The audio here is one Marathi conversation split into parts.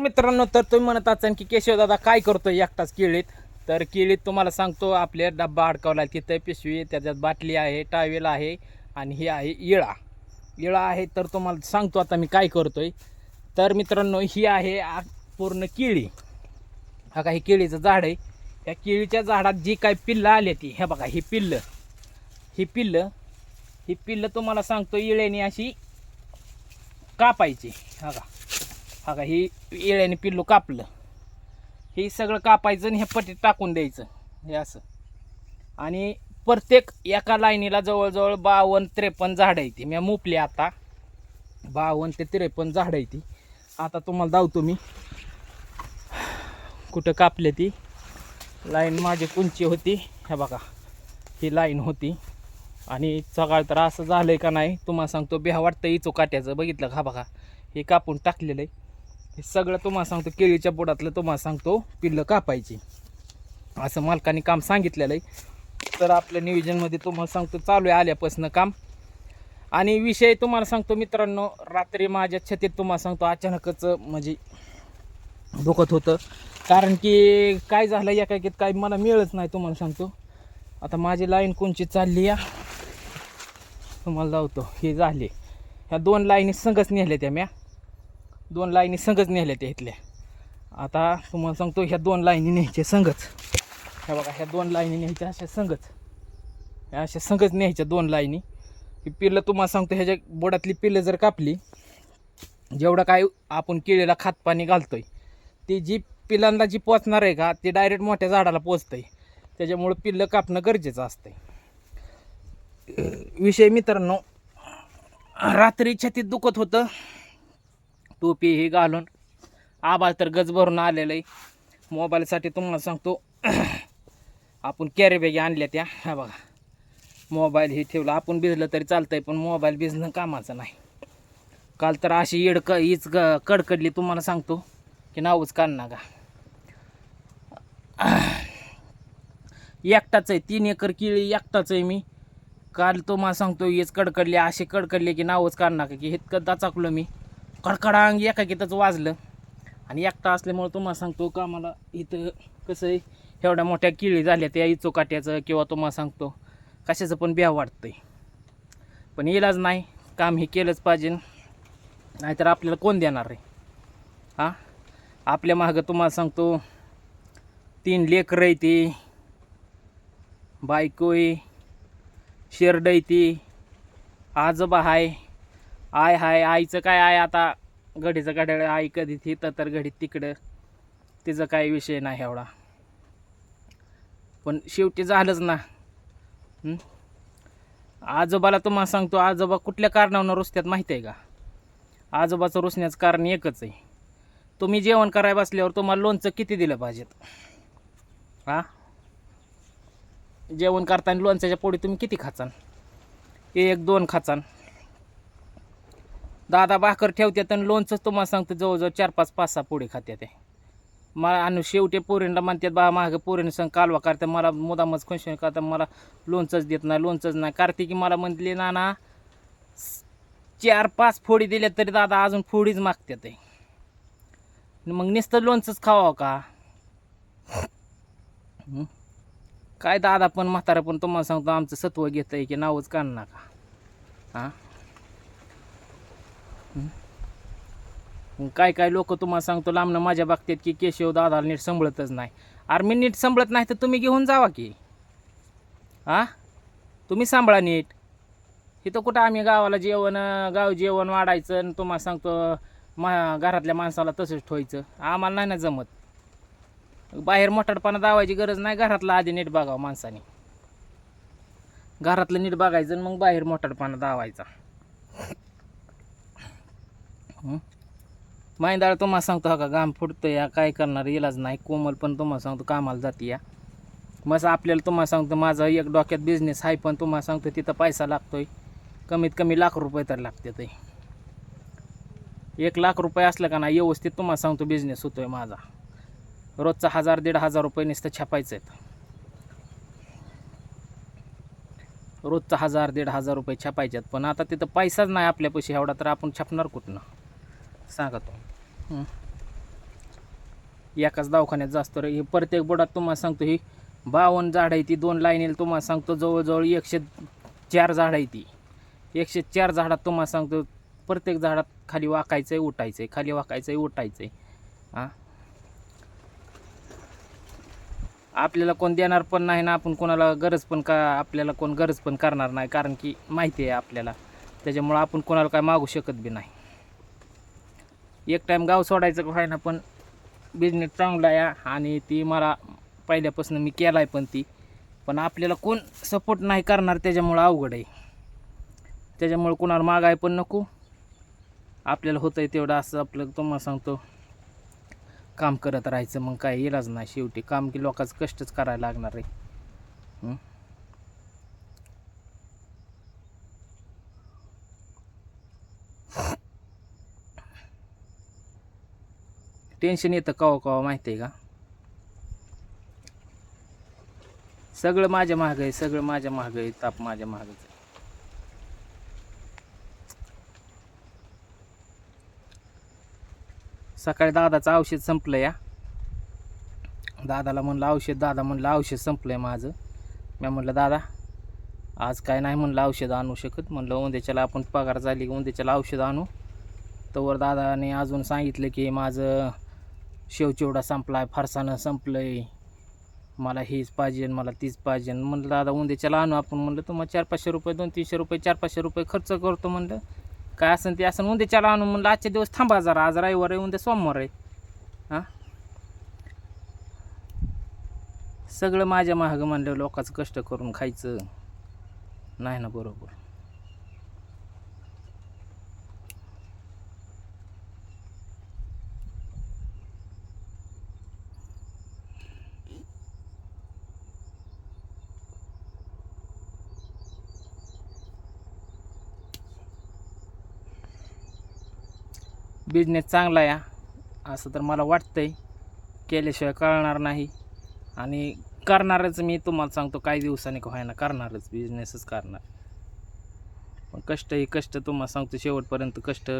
मित्रांनो तर तुम्ही म्हणत असाल की केशवदादा काय करतोय एकटाच केळीत? तर केळीत तुम्हाला सांगतो आपल्या डब्बा अडकवला तिथं पिशवी त्याच्यात बाटली आहे टावेल आहे आणि ही आहे इळा. इळा आहे तर तुम्हाला सांगतो आता मी काय करतोय. तर मित्रांनो ही आहे पूर्ण केळी. हा का हे केळीचं झाड आहे. या केळीच्या झाडात जी काय पिल्लं आली ती हे बघा ही पिल्लं. ही पिल्लं ही पिल्लं तुम्हाला सांगतो इळ्याने अशी कापायची. हा का. हा का ही येळ्याने पिल्लू कापलं. हे सगळं कापायचं आणि हे पटीत टाकून द्यायचं. हे असं. आणि प्रत्येक एका लाईनीला जवळजवळ बावन्न त्रेपन्न झाडं आहे ती मी मुपली आता. बावन्न ते त्रेपन्न झाडं आहे ती आता तुम्हाला धावतो मी. कुठं कापले ती? लाईन माझी कुंची होती. हे बघा. ही लाईन होती. आणि सकाळ तर असं झालं आहे का नाही तुम्हाला सांगतो. बिहा वाटतं इचो काट्याचं. बघितलं का? बघा. हे कापून टाकलेलं आहे. हे सगळं तुम्हाला सांगतो केळीच्या बुडातलं तुम्हाला सांगतो पिल्लं कापायची. असं मालकाने काम सांगितलेलं आहे. तर आपल्या नियोजनमध्ये तुम्हाला सांगतो चालू आहे आल्यापासून काम. आणि विषय तुम्हाला सांगतो मित्रांनो रात्री माझ्या छतीत तुम्हाला सांगतो अचानकच म्हणजे दुखत होतं. कारण की काय झालं या काय काय मला मिळत नाही तुम्हाला सांगतो. आता माझी लाईन कोणची चालली या? तुम्हाला लावतो हे झाले. ह्या दोन लाईनी संगच नेल्या त्या म्या. दोन लाईनी संगच नेल्या त्या इथल्या. आता तुम्हाला सांगतो ह्या दोन लाईनी न्यायच्या संगच. ह्या बघा ह्या दोन लाईनी न्यायच्या अशा संगच. ह्या अशा संगच न्यायच्या दोन लाईनी. ही पिल्लं तुम्हाला सांगतो ह्याच्या बोडातली पिल्लं जर कापली जेवढं काय आपण केळीला खातपाणी आहे ती जी पिलांना जी पोचणार आहे का ती डायरेक्ट मोठ्या झाडाला पोचतंय. त्याच्यामुळं पिल्लं कापणं गरजेचं असतंय. विषय मित्रांनो रात्री छातीत दुखत होतं. टोपी हे घालून आबाळ तर गज भरून आलेलं आहे मोबाईलसाठी तुम्हाला सांगतो आपण कॅरीबॅगी आणल्या त्या. हा बघा मोबाईल हे ठेवलं. आपण भिजलं तरी चालतं आहे पण मोबाईल भिजणं कामाचं नाही. काल तर अशी येड क हीच ग कडकडली तुम्हाला सांगतो की नावच काढणार का एकटाच आहे तीन एकर केळी एकटाच आहे मी. काल तुम्हाला सांगतो हेच कडकडली असे कडकडले की नावच काढणार का की इतकं दाचाकलो मी. कडकडांग एकाकीतच वाजलं. आणि एकटा असल्यामुळं तुम्हाला सांगतो का मला इथं कसं आहे एवढ्या मोठ्या किळी झाल्या त्या इचोकाट्याचं किंवा तुम्हाला सांगतो कशाचं पण ब्या वाटतंय पण इलाज नाही काम हे केलंच पाहिजे नाहीतर आपल्याला कोण देणार रे हां? आपल्या मागं तुम्हाला सांगतो तीन लेकरं आहे ती बायको आहे शेरड आहे ती आजोबा आहे आय हाय आईचं काय आहे आता? घडीचं घड्याळ आई कधी तिथं तर घडीत तिकडं. तिचं काही विषय नाही एवढा. पण शेवटी झालंच ना. आजोबाला तुम्हाला सांगतो आजोबा कुठल्या कारणावर रुसत्यात माहिती आहे का? आजोबाचं रुसण्याचं कारण एकच आहे. तुम्ही जेवण कराय बसल्यावर तुम्हाला लोणचं किती दिलं पाहिजेत? हा? जेवण करताना लोणच्याच्या पोळी तुम्ही किती खाचान? एक दोन खाचान. दादा भाकर ठेवतात आणि लोणचंच तुम्हाला सांगतो जवळजवळ चार पाच पाच सहा पुढे खात्यात ते. मला आणि शेवटी पोरींना म्हणतात बा मागं पोरीने सांग कालवा करतात मला मुदामच क्वेश्चन करतात मला लोणचंच देत नाही लोणचंच नाही. कार्तिकी मला म्हणले ना ना चार पाच फोडी दिल्या तरी दादा अजून फोडीच मागतात मग नुसतं लोणचंच खावा का? काय दादा पण म्हातारा पण तुम्हाला सांगतो आमचं सत्व घेतं आहे की नावच काढ नका. हां? काय काय लोक तुम्हाला सांगतो लांबनं माझ्या बाबतीत की केशव दादाला नीट संभळतच नाही. अरे मी नीट संभळत नाही तर तुम्ही घेऊन जावा की. हां तुम्ही सांभाळा नीट. इथं कुठं आम्ही गावाला जेवण गाव जेवण वाढायचं आणि तुम्हाला सांगतो मा घरातल्या माणसाला तसंच ठेवायचं. आम्हाला नाही ना जमत. बाहेर मोठाडपणा दावायची गरज नाही घरातलं आधी नीट बघावं माणसाने. घरातलं नीट बघायचं आणि मग बाहेर मोठाडपणा दावायचा. हं? तुम्हाला सांगतो हा का घाम फुटतो या काय करणार इलाज नाही. कोमल पण तुम्हाला सांगतो कामाला जाते या. मग आपल्याला तुम्हाला सांगतो माझा एक डोक्यात बिझनेस आहे पण तुम्हाला सांगतो तिथं पैसा लागतोय. कमीत कमी लाख रुपये तर लागते ते एक लाख रुपये असलं का नाही व्यवस्थित तुम्हाला सांगतो बिझनेस होतोय माझा. रोजचा हजार दीड हजार रुपये नुसतं छापायचं आहेत. रोजचा हजार दीड हजार रुपये छापायचे आहेत. पण आता तिथं पैसाच नाही आपल्यापाशी एवढा तर आपण छापणार कुठनं? सांगा तो एकाच दवाखान्यात जास्त रे. हे प्रत्येक बोटात तुम्हाला सांगतो ही बावन्न झाड आहे ती दोन लाईनीला तुम्हाला सांगतो जवळजवळ एकशे चार झाड आहे ती. एकशे चार झाडात तुम्हाला सांगतो प्रत्येक झाडात खाली वाकायचं आहे उठायचं आहे खाली वाकायचं आहे उठायचं आहे हां? आपल्याला कोण देणार पण नाही ना आपण कोणाला गरज पण का आपल्याला कोण गरज पण करणार नाही. कारण की माहिती आहे आपल्याला. त्याच्यामुळं आपण कोणाला काय मागू शकत बी नाही. एक टाईम गाव सोडायचं का ना पण बिझनेस चांगला आहे आणि ती मला पहिल्यापासून मी केला आहे पण ती. पण आपल्याला कोण सपोर्ट नाही करणार त्याच्यामुळं अवघड आहे. त्याच्यामुळं कोणाला मागाय पण नको. आपल्याला होतं आहे तेवढं असं आपलं तुम्हाला सांगतो. काम करत राहायचं मग काय इलाज नाही. शेवटी काम की लोकांचं कष्टच करायला लागणार आहे. टेन्शन येतं कवा कवा माहिती आहे का? सगळं माझ्या महाग आहे सगळं माझ्या मागं आहे ताप माझ्या महागच आहे. सकाळी दादाचं औषध संपलं या. दादाला म्हणलं औषध दादा म्हणलं औषध संपलं आहे माझं. मी म्हणलं दादा आज काय नाही म्हणलं औषध आणू शकत. म्हणलं उंदेच्याला आपण पगार झाली की उंदेच्याला औषध आणू. तोवर दादाने अजून सांगितलं की माझं शेवचिवडा संपलाय फारसानं फरसाणं संपलं आहे मला हेच पाहिजे मला तीच पाहिजे म्हणलं दादा उंदेच्याला आणू आपण. म्हणलं तुम्हाला चार पाचशे रुपये दोन तीनशे रुपये चार पाचशे रुपये खर्च करतो. म्हणलं काय असेल ते असं उंदेच्याला आणू. म्हणलं आजचे दिवस थांबा जरा आज रविवार आहे उद्या सोमवार आहे. हां? सगळं माझ्या महाग म्हणलं लोकांचं कष्ट करून खायचं. नाही ना बरोबर. बिझनेस चांगला आहे असं तर मला वाटतं आहे केल्याशिवाय कळणार नाही. आणि करणारच मी तुम्हाला सांगतो काही दिवसांनी का व्हायना करणारच बिझनेसच करणार. पण कष्ट ही कष्ट तुम्हाला सांगतो शेवटपर्यंत कष्ट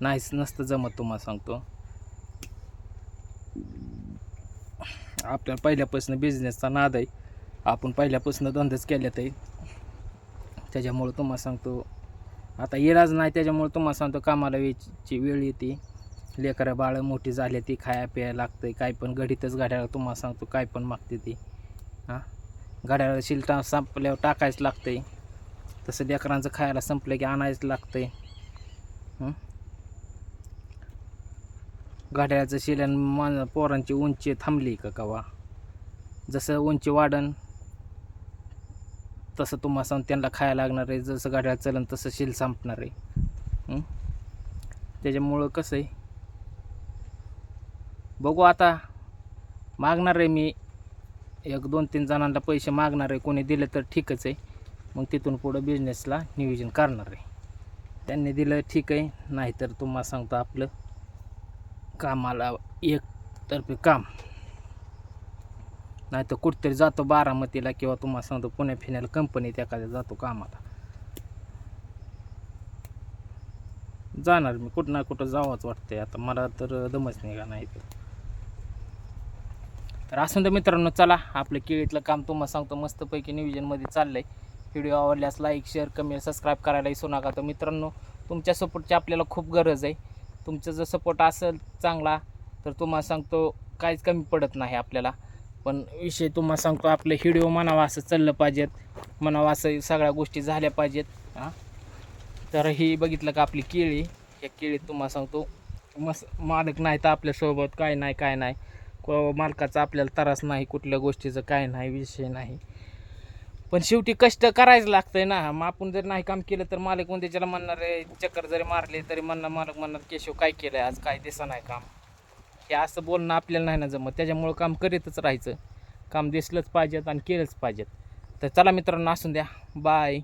नाहीच नसतं जमत तुम्हाला सांगतो. आपल्याला पहिल्यापासून बिझनेसचा नाद आहे आपण पहिल्यापासून धंदेच केल्यात आहे त्याच्यामुळं तुम्हाला सांगतो आता इलाज नाही त्याच्यामुळे तुम्हाला सांगतो कामाला वेळची वेळ येते. लेकरं बाळं मोठी झाली ती खाया प्यायला लागतं काय पण घडीतच गाड्याला तुम्हाला सांगतो काय पण मागते ती. हां? गाड्याला शिलटा संपल्यावर टाकायचं लागतंय. तसं लेकरांचं खायला संपलं की आणायचं लागतंय. आहे घड्याळाचं शिल्यान मा पोरांची उंची थांबली का कवा? जसं उंची वाढन तसं तुम्हाला सांग त्यांना खायला लागणार आहे जसं गाड्या चलन तसं शिल संपणार आहे. त्याच्यामुळं कसं आहे? बघू आता. मागणार आहे मी. एक दोन तीन जणांना पैसे मागणार आहे. कोणी दिले तर ठीकच आहे. मग तिथून पुढं बिझनेसला नियोजन करणार आहे. त्यांनी दिलं ठीक आहे. नाहीतर तुम्हाला सांगतो आपलं कामाला एकतर्फे काम. नाही तर कुठतरी जातो बारामतीला किंवा तुम्हाला सांगतो पुण्या फिनाल कंपनीत एखाद्या जातो कामाला. जाणार मी कुठं ना कुठं जावंच वाटतंय. आता मला तर दमच नाही का नाही तर. तर असून तर मित्रांनो चला आपलं केळीतलं काम तुम्हाला सांगतो. मस्तपैकी नियोजनमध्ये चाललं आहे व्हिडिओ आवडल्यास लाईक शेअर कमेंट सबस्क्राईब करायला विसरू नका. तर मित्रांनो तुमच्या सपोर्टची आपल्याला खूप गरज आहे. तुमचा जर सपोर्ट असेल चांगला तर तुम्हाला सांगतो काहीच कमी पडत नाही आपल्याला. पण विषय तुम्हाला सांगतो आपलं हिडिओ म्हणावा असं चाललं पाहिजेत म्हणावं असं सगळ्या गोष्टी झाल्या पाहिजेत हां. तर ही बघितलं का आपली केळी या केळीत तुम्हाला सांगतो मस मालक नाही तर आपल्यासोबत काय नाही काय नाही. को मालकाचा आपल्याला त्रास नाही कुठल्या गोष्टीचं काय नाही विषय नाही. पण शेवटी कष्ट करायचं लागतंय ना. मग आपण जर नाही काम केलं तर मालक म्हणजे ज्याला म्हणणार आहे चक्कर जरी मारले तरी म्हणणार मालक म्हणणार केशव काय केलं आहे आज? काय दिसा नाही काम. हे असं बोलणं आपल्याला नाही ना जमत. त्याच्यामुळं काम करीतच राहायचं. काम दिसलंच पाहिजेत आणि केलंच पाहिजेत. तर चला मित्रांनो असून द्या. बाय